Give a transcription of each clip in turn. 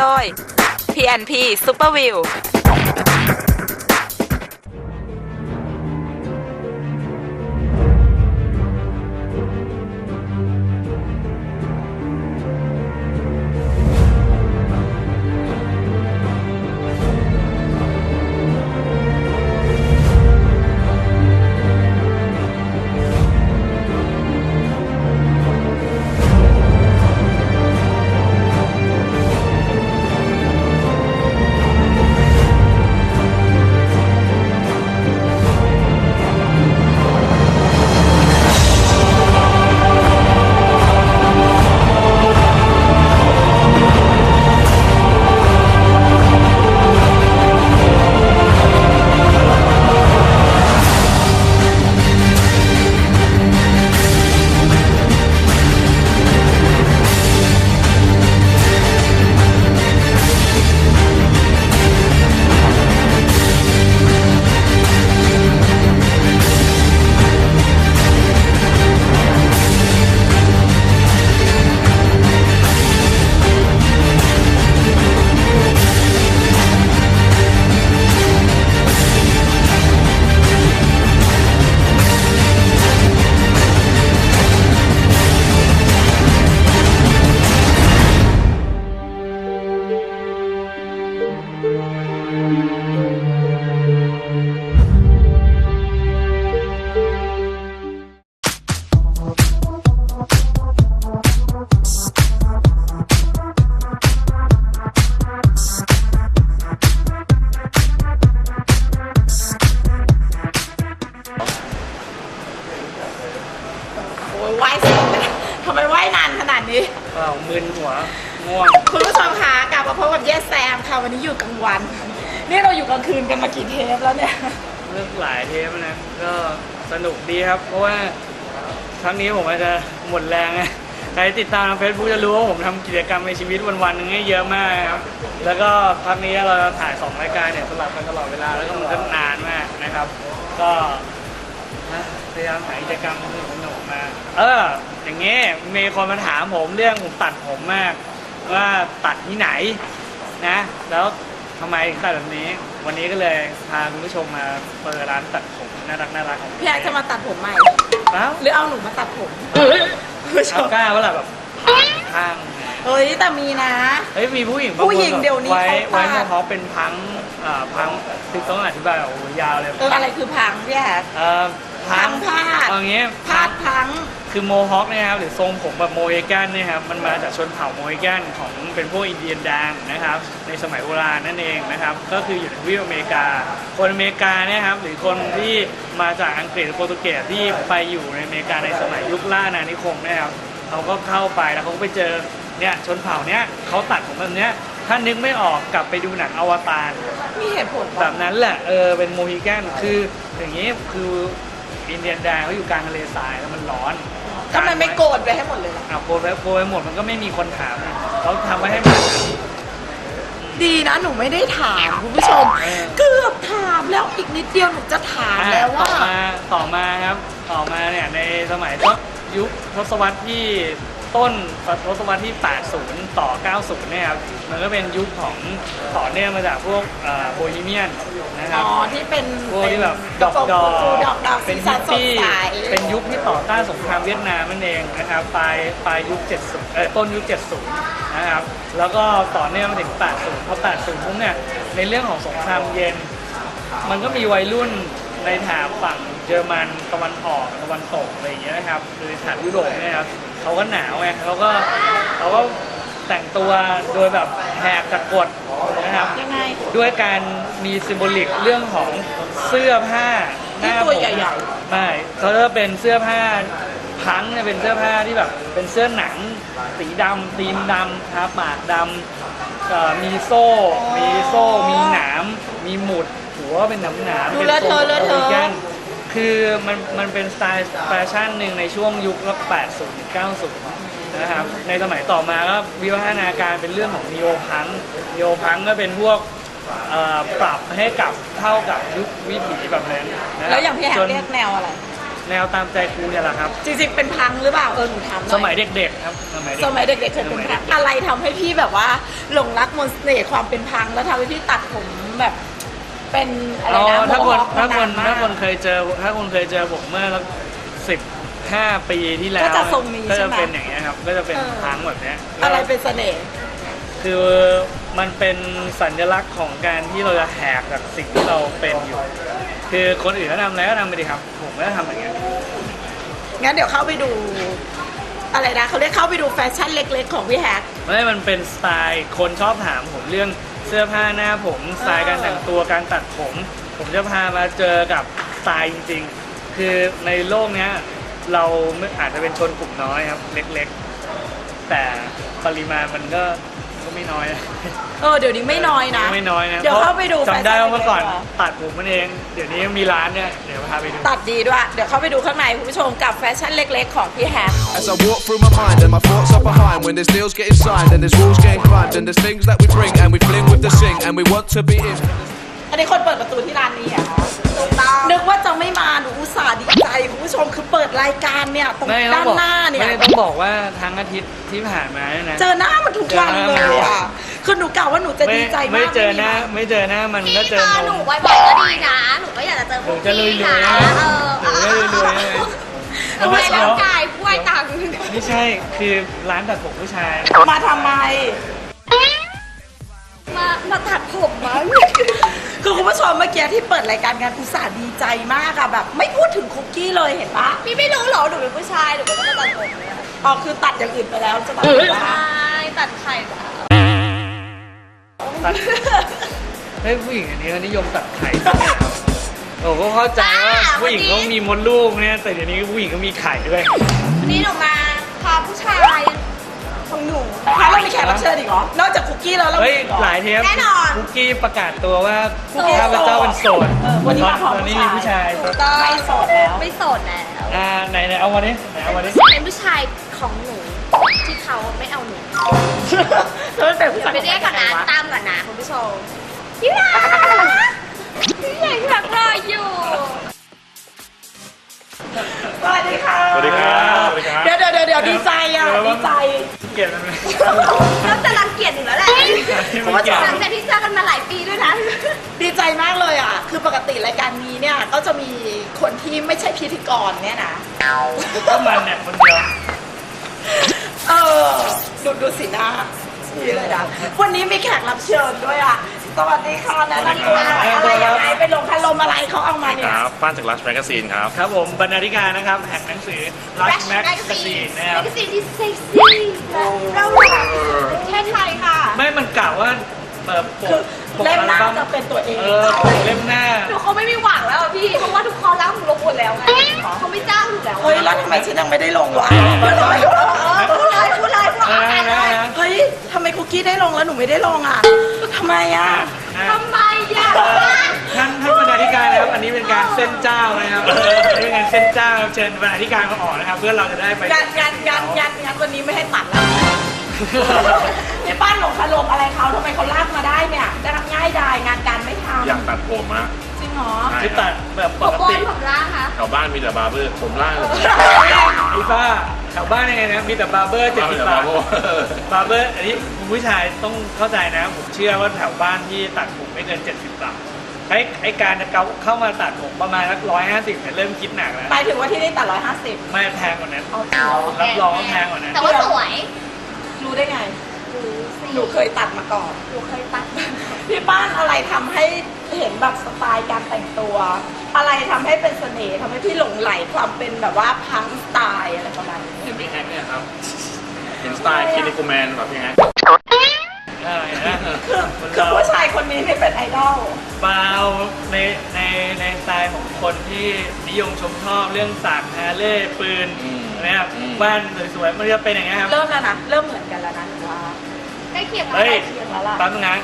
นับสนุนโดย PNP Super ามึนหัวง่วง คุณผู้ชมคะกลับมาพบกับเยสแซมค่ะวันนี้อยู่กลางวัน นี่เราอยู่กลางคืนกันมากี่เทปแล้วเนี่ย เลือกหลายเทปนะ ก็สนุกดีครับ เพราะว่าครั้งนี้ผมอาจจะหมดแรงไงใครติดตามเฟซบุ๊กจะรู้ว่าผมทำกิจกรรมในชีวิตวันๆหนึงให้เยอะมากครับ แล้วก็ครั้งนี้เราถ่ายสองรายการเนี่ยสลับกันตลอดเวลาแล้วก็มันก็นานมากนะครับ ก็นะพยายามหากิจกรรมสนุกๆมา เออ อย่างงี้มีคนมาถามผมเรื่องผมตัดผมมาก ว่าตัดที่ไหนนะ แล้วทำไมถึงตัดแบบนี้ วันนี้ก็เลยพาคุณผู้ชมมาเปิดร้านตัดผมน่ารักน่ารักของพี่แอ๊จะมาตัดผมใหม่ เอ้าหรือเอาหนูมาตัดผมคุณผู้ชเอามกล้าว่าแบบข้างเฮ้ยแต่มีนะ เฮ้ยมีผู้หญิงบางคนผู้หญิงเดี๋ยวนี้ไว้เขาตัด ไว้เฉพาะเป็นพังอ่าพังคือต้องอธิบายแบบโอ้โหยาวเลยเอออะไรคือพังพี่แอ๊เอ่อพังพาด เอางี้พาดพัง คือโมฮอคเนี่ยครับหรือทรงผมแบบโมเอกันเนี่ยครับมันมาจากชนเผ่าโมเอกันของเป็นพวกอินเดียนแดงนะครับ ในสมัยโบราณนั่นเองนะครับ ก็คืออยู่ในทวีปอเมริกา คนอเมริกาเนี่ยครับหรือคนที่มาจากอังกฤษหรือโปรตุเกสที่ไปอยู่ในอเมริกาในสมัยยุคล่าอาณานิคมเนะครับเขาก็เข้าไปแล้วเขาก็ไปเจอเนี่ยชนเผ่าเนี้ยเขาตัดผมแบบเนี้ยถ้านึกไม่ออกกลับไปดูหนังอวตารมีเหตุผลแบปะบนั้นแหละเออเป็นโมฮิแกนคืออย่างนี้คืออินเดียนแดงเขาอยู่กลางทะเลทรายแล้วมันร้อน ทำไมไม่โกนไปให้หมดเลยล่ะอะโกนไปโกนไปหมดมันก็ไม่มีคนถามไงเขาทำไว้ให้มันดีนะหนูไม่ได้ถามคุณผู้ชม เออ เกือบถามแล้วอีกนิดเดียวหนูจะถามอะแล้วต่ว่าอมาต่อมาครับ ต่อมาเนี่ยในสมัยทศยุคทศวรรษที่ ต้นทศวรรษที่ 80 ต่อ 90 เนี่ยครับมันก็เป็นยุคของต่อเนื่องมาจากพวกโบฮีเมียนนะครับ อ๋อ ที่เป็นพวกที่แบบดอกดอกดอกดอกเป็สีนสัยุนคสดที่ใสเป็นยุคที่ต่อต้านสงครามเวียดนามนั่นเองนะครับปลายปลายยุค 70เอ่อต้นยุค 70 นะครับ แล้วก็ต่อเนื่องมาถึง 80 พอ 80ปุ๊บเนี่ยในเรื่องของสงครามเย็น มันก็มีวัยรุ่นในแถบฝั่งเยอรมันตะวันออกตะวันตกอะไรอย่างเงี้ยนะครับ คือแถบยุโรปเนี่ยครับ เขาก็หนาวไงเขาก็เขาก็แต่งตัวโดยแบบแหกตะกฎนะครับ ยังไง ด้วยการมีซิมโบลิกเรื่องของเสื้อผ้าหน้าที่ผตัวมใหญ่ ไม่เขาจะเป็นเสื้อผ้าพังเนี่ยเป็นเสื้อผ้าที่แบบเป็นเสื้อหนัง สีดำตีนดำทาปากดำเอ่อมีโซ่ มีโซ่ มีหนาม มีหมุด หัวเป็นหนามหนามดูเป็นเลอะเทอะเลอะเทอะโอริแกน คือมันมันเป็นสไตล์แฟชั่นหนึ่งในช่วงยุค80ถึง90 นะครับ ในสมัยต่อมาก็วิวัฒนาการเป็นเรื่องของนีโอพังนีโอพังก็เป็นพวกเอ่อปรับให้กลับเข้ากับยุควิถีแบบนั้นนะคๆรับแล้วอย่างพี่แฮกจนเรียกแนวอะไรแแนวตามใจกูเนี่ยแหละครับ จริงๆ เป็นพังหรือเปล่าเออหนูถามหน่อยสมัยเด็กๆครับสมัยเด็กสมัยเด็กๆเคยเป็นพังอะไรทำให้พี่แบบว่าหลงรักมนต์เสน่ห์ความเป็นพังแล้วทำให้พี่ตัดผมแบบ เป็นอะไรอ๋อนะถ้าคนโมฮอถ้าคนมถ้าคนเคยเจอถ้าคนเคยเจอผมเมื่อสิบห้าปีที่แล้วก็จะทรงนี้ก็ใช่จะไหม เป็นอย่างเงี้ยครับ ก็จะเป็นเออพังแบบเนี้ยอะไรเป็นเสน่ห์ คือมันเป็นสัญลักษณ์ของการที่เราจะแหกจากสิ่งที่เราเป็นอยู่ คือคนอื่นเขาทำอะไรก็ทำไปดิครับ ผมก็ทำอย่างเงี้ย งั้นเดี๋ยวเข้าไปดู อะไรนะเขาเรียกเข้าไปดูแฟชั่นเล็ก ๆ ของพี่แฮก ไม่มันเป็นสไตล์คนชอบถามผมเรื่อง เสื้อผ้าหน้าผมสไตล์การแต่งตัวการตัดผม ผมจะพามาเจอกับสไตล์จริง ๆ คือในโลกเนี้ยเราไม่อาจจะเป็นชนกลุ่มน้อยครับ เล็กๆ แต่ปริมาณมันก็ ก็ไม่น้อยนะเออเดี๋ยวนี้ไม่น้อยนะ ไม่น้อยนะเดี๋ยวเข้าไปดูจำได้ว่าเมื่อก่อนแฟชั่นเล็กๆตัดผมมันเอง เดี๋ยวนี้มีร้านเนี่ย เดี๋ยวพาไปดู ตัดดีด้วย เดี๋ยวเข้าไปดูข้างในคุณผู้ชมกับแฟชั่นเล็กๆ ของพี่แฮก As I walk through my mind and my thoughts are behind when there's deals getting signed and there's walls getting climbed and there's things that we bring and we fling with the sing and we want to be in. อันนี้คนเปิดประตูที่ร้านนี้เหรอะนึกว่าจะไม่มา มคือเปิดรายการเนี่ยตรงไม่ต้อด้างนบอกหน้าเนี่ย ไม่ต้องบอกว่าทั้งอาทิตย์ที่ผ่านมาเนี่ยนะ เจอหน้ามันทุกวันเจอหเลน้ามันยอะคือหนูกล่าวว่าหนูจะไม่ดีใจมากไม่เจอหน้าไม่มีไม่เจอหน้ามันก็พี่เจเจออนหมนูบ่อยๆก็ดีนะ หนูก็อยากจะเจอพหนูวกจะรวยพี่ๆนะนะเออหนูจะรวยๆนะ ทำไมร่างกายป่วยตังค์ไม่ใช่คือร้านตัดผมผู้ชาย มาทำไม มามาตัดผมมั้ง คือคุณผู้ชมเมื่อกี้ที่เปิดรายการงานอุตส่าห์ดีใจมากอะแบบ ไม่พูดถึงคุกกี้เลยเห็นปะพี่ไม่รู้เหรอหนูเป็นผู้ชายหนูก็ต้องมาตัดผมเนี่ยอ๋อคือตัดอย่างอื่นไปแล้วจะตัดผมใชละ่ตัดไข่แล้วตัดเฮ้ยผู้หญิงอันนี้เขานิยมตัดไข่กันเนี่ยครับโอ้ก็เข้าใจว่าผู้หญิงเขามีมดลูกเนี่ยแต่เดี๋ยวนี้ผู้หญิงก็มีไข่ด้วยวันนี้หนูมาพาผู้ชายของหนูถ้าเรามีแขกรับเชิญอีกเหรอนอกจา กคุกกี้แล้วเราเฮ้ยมีอีกเหรอ หลายเทปแน่นอนคุกกี้ประกาศตัวว่าคุกกี้ข้าพเจ้าเป็นโสดเออวันนี้มาพร้อมตอนนี้ผู้มีชายผู้ชายถูกต้องไม่โสดแล้ว ไม่โสดแล้วอ่าไหนไหนเอาวันนี้ไหนเอาวันนี้เป็นผู้ชายของหนูที่เขาไม่เอาหนูเธอเป็นผู้ชายไปเรียกก่อนนะตามก่อนนะคุณผู้ชมพี่รักพี่ใหญ่รักรออยู่สวัสดีค่ะ สวัสดีครับ สวัสดีครับ เดี๋ยวเดี๋ยวเดี๋ยวเดี๋ยวดีใจอะ ดีใจเกลียดมันไหมเริ่มจะรังเกียจอยู่แล้วแหละคุณผู้ชมหลังจากที่เจอกันมาหลายปีด้วยนะ ดีใจมากเลยอะ คือปกติรายการนี้เนี่ยก็จะมีคนที่ไม่ใช่พิธีกรเนี่ยนะ ก็มันเนี่ยคนเดียวเออ ดูดูสีหน้านี่เลยนะวันนี้มีแขกรับเชิญด้วยอะ สวัสดีค่ะแนะนำตัวหน่อยอะไรยังไงไปลงพัดล มอะไรเขาเอามาเนี่ยครับป้านจากรัชแมกกาซีนครับ ครับผมบรรณาธิการนะครับแห่งหนังสือ Rush Magazine นะครับแมกกาซีนที่เซ็กซี่และเราหล่อแค่ไทยค่ะ ไม่มันกล่าวว่าเปิดปคือกปกเล่มอัหลน้าบั้มจะเป็นตัวเอง เออปกเล่มหน้า หนูเขาไม่มีหวังแล้วอะพี่ เพราะว่าทุกคอลัมน์หนูลงหมดแล้วไงเขาไม่จ้างหนูแล้วเฮ้ยแล้วทำไมฉันยังไม่ได้ลงวะเออพูดเลยพูดเลยพูดเอเอาอกันเลนะยนะเฮ้ยทำไมคุกกี้ได้ลงแล้วหนูไม่ได้ลงอะทำไมอะนะทำไมอะเออท่านท่านบรรณา ธิการนะครับ อันนี้เป็นการเส้นเจ้านะครับอันนี้เป็นการเส้นเจ้าเชิญบรรณาธิการมาออกนะครับ เพื่อเราจะได้ไปงานงานงานงานงานวันนี้ไม่ให้ตัดแล้วในบ้านหลงคารมอะไรเขาทำไมเขาลากมาได้เนี่ยได้รับง่ายดายงานการไม่ทอยากตัดผมอะำจริงเหรอใช่ที่ตัดแบบปผมกบอติลผมล่างค่ะ แถวบ้านมีแต่บาร์เบอร์ผมล่างอีฟ้าแถวบ้านยังไงนะมีแต่บาร์เบอร์เจ็ดบ้านสิมีบแต่บาบาทร์เบอร์บาร์เบอร์อันนี้คุณผู้ชายต้องเข้าใจนะ ผมเชื่อว่าแถวบ้านที่ตัดผมไม่เกิน 70 บาท ไอ้ไอ้การจะเข้าเข้ามาตัดผมประมาณสักร้อยห้าสิบเนี่ยเริ่มคิดหนักแล้ว หมายถึงว่าที่นี่ตัดร้อยห้าสิบไม่แพงกว่านั้นเอาจริงเหรอรับรองว่าแพงกว่านั้น แต่ว่าสวยรู้ได้ไง รู้สิหนูเคยตัดมาก่อน หนูเคยตัดพี่ป้านอะไรทำให้เห็นแบบสไตล์การแต่งตัว อะไรทำให้เป็นเสน่ห์ทำให้พี่หลงไหลความเป็นแบบว่าพังสไตล์อะไรประมาณนี้ เห็นพี่แฮกเนี่ยครับเห็นสไตล์คินิคูแมนแบบพี่แฮก เออเห็นไหมคือคนคือเราผู้ชายคนนี้ไม่เป็นไอดอลเบาในในในสไตล์ของคนที่นิยมชมชอบเรื่องสากฮาเล่ปืนนะครับบ้านสวยๆมันจะเป็นอย่างเงี้ยครับ เริ่มแล้วนะเริ่มเหมือนกันแล้วนะหนูว่าใกล้เคียงเฮ้ยใกล้เคียงแล้วล่ะแป๊บนึงนะ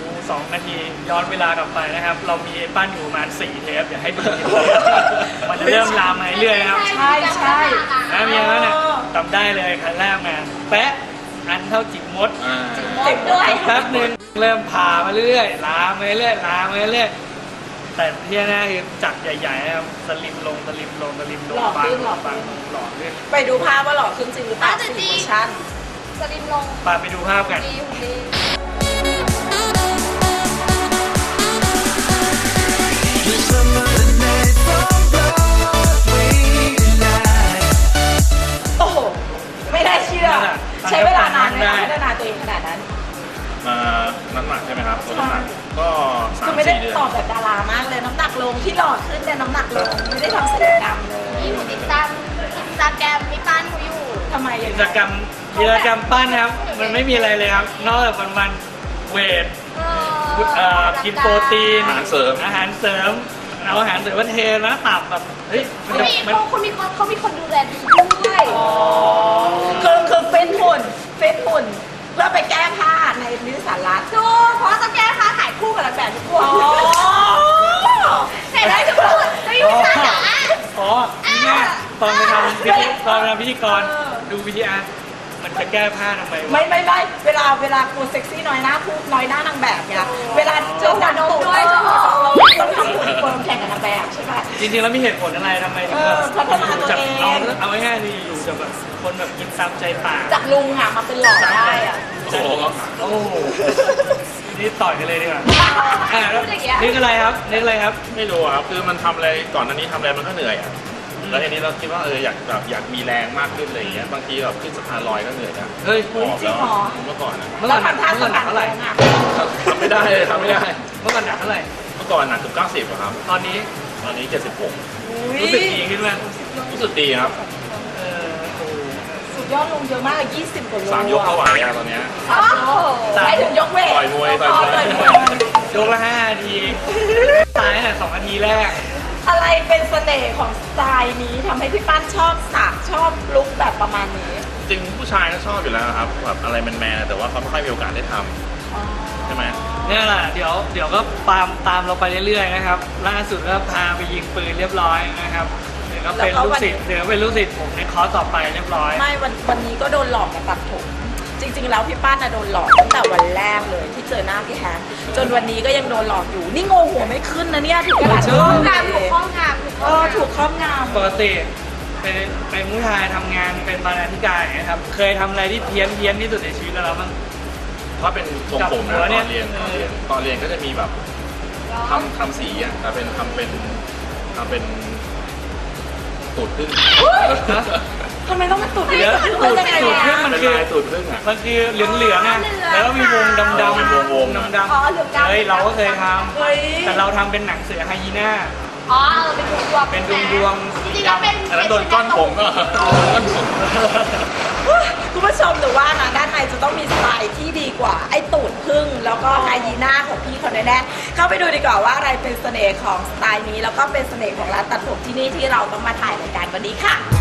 ดูสองนาทีย้อนเวลากลับไปนะครับ เรามีไอ้ปั้นอยู่ประมาณสี่เทปเดี๋ยวให้ดูทีละเทปมันจะเริ่มลามมาเรื่อยๆนะครับ ใช่ใช่ นะมีอะไรเนี่ยจำได้เลยคันแรกมาแปะ อันเท่าจิกมดอ่าเจ็บด้วยแป๊บหนึงเริ่มผ่ามาเรื่อยลามมาเรื่อยลามมาเรื่อยแต่ที่แน่ๆคือจัดใหญ่ๆนะครับสลิมลงสลิมลงสลิมลงหล่อขึ้นบางหล่อบางขึ้นหล่อขึ้นไปดูภาพว่าหล่อขึ้นจริงหรือเปล่าอะแต่สี่จริงเวอร์ชันสลิมลงปาไปดูภาพกัน ดีหุ่นดีโอ้โหไม่ได้เชื่อ ใช้เวลานานไหมคะพัฒนาตัวเองขนาดนั้นมาน้ำหนักใช่ไหมครับลดน้ำหนักก็สาคือมไม่ได้สี่เดือนตอบแบบดารามากเลยน้ำหนักลงที่หล่อขึ้นแต่น้ำหนักลงไม่ได้ทำศัลยกรรมเลยนี่หนูติดตามอินสตาแกรมพี่ป้านเขาอยู่ ทำไมอย่างกิจกรรมกิจกรรมปั้นนะครับ มันไม่มีอะไรเลยครับ นอกจากวันวันๆเวทเอเอ่อกินโปรตีนอาหารเสริม อาหารเสริม เอาอาหารเสริมมาเทนะตับแบบเฮ้ยมันเขาจะมีมันเขาเขามีคนเขามีคนดูแลดีด้วยคือคือเฟ้นหุ่นเฟ้นหุ่นเพื่อไปแก้ผ้าในนิสสารัฐดูเพราะต้องแก้ผ้าถ่ายคู่กับนางแบบทุกคนอ๋อเสร็จแล้วทุกคนจะมีวิชาจ๋าอ๋อนี่แม่ตอนไปทำพิธีตอนไปทำพิธีกรดูวิดีอาร์ มันจะแก้ผ้าทำไมวะไม่ไม่ไม่เวลาเวลากลัวเซ็กซี่น้อยหน้าพูดน้อยหน้านางแบบเนี่ยเวลาเจอดันตูดด้วยเราต้องทำหุ่นคนแข่งกับนางแบบใช่ไหมจริงๆแล้วมีเหตุผลอะไรทำไมถึงแบบเออพัฒนาตัวเองเอาเอาง่ายๆดีอยู่จะแบบคนแบบกินตามใจปากจากลุงอะมาเป็นหล่อได้อะ โอ้โหโอ้โหนี่ต่อยกันเลยดีกว่าอะแล้วนึกอะไรครับนึกอะไรครับ ไม่รู้อะครับคือมันทำอะไรก่อนหน้านี้ทำอะไรมันก็เหนื่อยอะ แล้วทีนี้เราคิดว่าเอออยากแบบอยากมีแรงมากขึ้นอะไรอย่างเงี้ยบางทีแบบขึ้นสะพานลอยก็เหนื่อยนะเฮ้ยหอบแล้วเมื่อก่อนนะเมื่อแล้ก่อวนหนักทำท่าเมื่อสก่อนหนัมักครเท่าไหร่อะทำไม่ได้เลยทำไม่ได้เมื่อก่อนหนักเท่าไหร่เมื่อก่อนหนักถึง90อะครับ ตอนนี้ตอนนี้ 76 รู้สึกดีขึ้นไหมรู้สึกดีครับเออโอ้โห สุดยอดลงเยอะมากยี่สิบกว่าโลสามยกเข้าไหวอะตอนเนี้ยสามยกใช้ถึงยกเวทต่อยมวยต่อยมวยต่อยมวย ยกละห้านาทีตายตั้งแต่สองนาทีแรก อะไรเป็นเสน่ห์ของสไตล์นี้ทำให้พี่ปั้นชอบสักชอบลุคแบบประมาณนี้จริงผู้ชายก็ชอบอยู่แล้วครับแบบอะไรแมนๆแต่ว่าเขาไม่ค่อยมีโอกาสได้ทำใช่ไหมเนี่ยแหละเดี๋ยวเดี๋ยวก็ตามตามเราไปเรื่อยๆนะครับล่าสุดก็พาไปยิงปืนเรียบร้อยนะครับเดี๋ยวก็เป็นแล้วก็ลูกวันศิษย์เดี๋ยวเป็นลูกศิษย์ผมในคอร์สต่อไปเรียบร้อย ไม่วันวันนี้ก็โดนหลอกมาตัดผม จริง ๆ แล้วพี่ป้านน่ะโดนหลอกตั้งแต่วันแรกเลยที่เจอหน้าพี่แฮมจนวันนี้ก็ยังโดนหลอกอยู่ นี่งงหัวไม่ขึ้นนะเนี่ยถูกขนาดเอนี้อข้องงามถูกข้องงามถูกเอข้องามองถูกครอบงปกติเป็นเป็นผู้ชายทำงานเป็นบรรณาธิการอย่างเงี้ยครับ เคยทำอะไรที่เพี้ยนเพี้ยนที่สุดในชีวิตแล้วบ้าง ถ้าเป็นทรงผมนะจับหัวตเนี่อยนเรียนตอนเรียนตอนเรียนก็จะมีแบบทำทำสีอะแต่เป็นทำเป็นทำเป็นตูดพึ่งำ ทำไมต้องมาตุดเดี๋ยวตุตูดดยังไงตูดเนี่ยขึ้นมันเป็นคือลายตูดพึ่งอะมันคือเหลืองเหลืองๆอะแล้วก็มีวงดำดำเป็นวงๆอะดำดอ๋อเหลืองดำเฮ้ยเราก็เคยทเฮ้ยำแต่เราทำเป็นหนังเสือไฮยีน่าอ๋อเออเป็นดวงดวงเป็นดวงดวงจริงๆแล้วเป็นอันนั้นโดนก้อนผมก็ก้อนผมคุณผู้ชมหรือว่านะด้านในจะต้องมีสไตล์ที่ดีกว่า ไอ้ตูดพึ่งแล้วก็ไฮยีน่าของพี่เขาแน่ๆเข้าไปดูดีกว่าว่าอะไรเป็นเสน่ห์ของสไตล์นี้ แล้วก็เป็นเสน่ห์ของร้านตัดผมที่นี่ที่เราต้องมาถ่ายรายการวันนี้ค่ะ